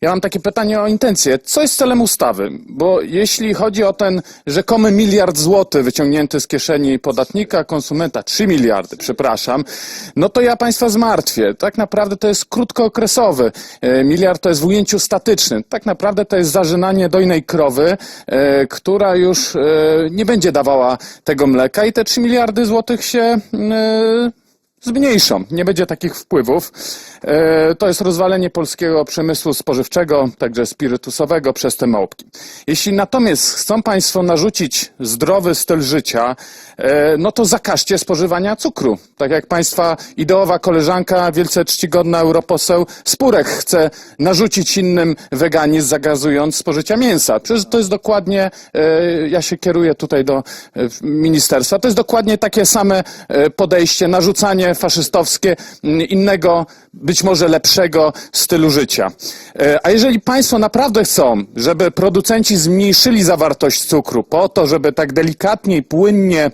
Ja mam takie pytanie o intencje. Co jest celem ustawy? Bo jeśli chodzi o ten rzekomy miliard złotych wyciągnięty z kieszeni podatnika, konsumenta, 3 miliardy, przepraszam, no to ja Państwa zmartwię. Tak naprawdę to jest krótkookresowy. E, Miliard to jest w ujęciu statycznym. Tak naprawdę to jest zażynanie dojnej krowy, e, która już e, nie będzie dawała tego mleka i te 3 miliardy złotych się e, zmniejszą. Nie będzie takich wpływów. E, To jest rozwalenie polskiego przemysłu spożywczego, także spirytusowego przez te małpki. Jeśli natomiast chcą Państwo narzucić zdrowy styl życia, e, no to zakażcie spożywania cukru. Tak jak Państwa ideowa koleżanka, wielce czcigodna europoseł Spurek chce narzucić innym weganizm, zagazując spożycia mięsa. Przecież to jest dokładnie, e, ja się kieruję tutaj do ministerstwa, to jest dokładnie takie same podejście, narzucanie faszystowskie m, innego, być może lepszego stylu życia. E, A jeżeli Państwo naprawdę chcą, żeby producenci zmniejszyli zawartość cukru po to, żeby tak delikatnie i płynnie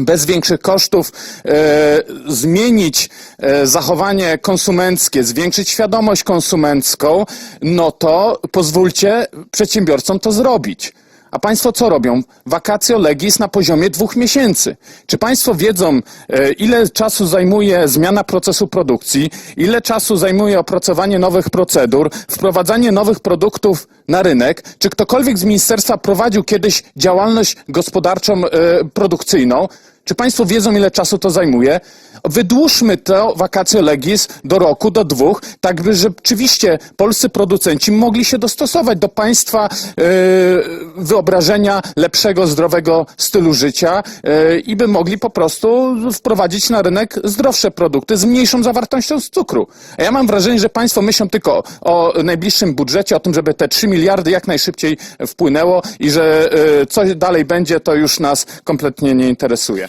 bez większych kosztów e, zmienić e, zachowanie konsumenckie, zwiększyć świadomość konsumencką, no to pozwólcie przedsiębiorcom to zrobić. A Państwo co robią? Vacatio legis na poziomie dwóch miesięcy. Czy Państwo wiedzą, e, ile czasu zajmuje zmiana procesu produkcji, ile czasu zajmuje opracowanie nowych procedur, wprowadzanie nowych produktów na rynek? Czy ktokolwiek z ministerstwa prowadził kiedyś działalność gospodarczą, e, produkcyjną? Czy Państwo wiedzą, ile czasu to zajmuje? Wydłużmy to vacatio legis do roku, do dwóch, tak by rzeczywiście polscy producenci mogli się dostosować do Państwa e, wyobrażenia lepszego, zdrowego stylu życia e, i by mogli po prostu wprowadzić na rynek zdrowsze produkty z mniejszą zawartością cukru. A ja mam wrażenie, że Państwo myślą tylko o najbliższym budżecie, o tym, żeby te 3 miliardy jak najszybciej wpłynęło i że e, coś dalej będzie, to już nas kompletnie nie interesuje.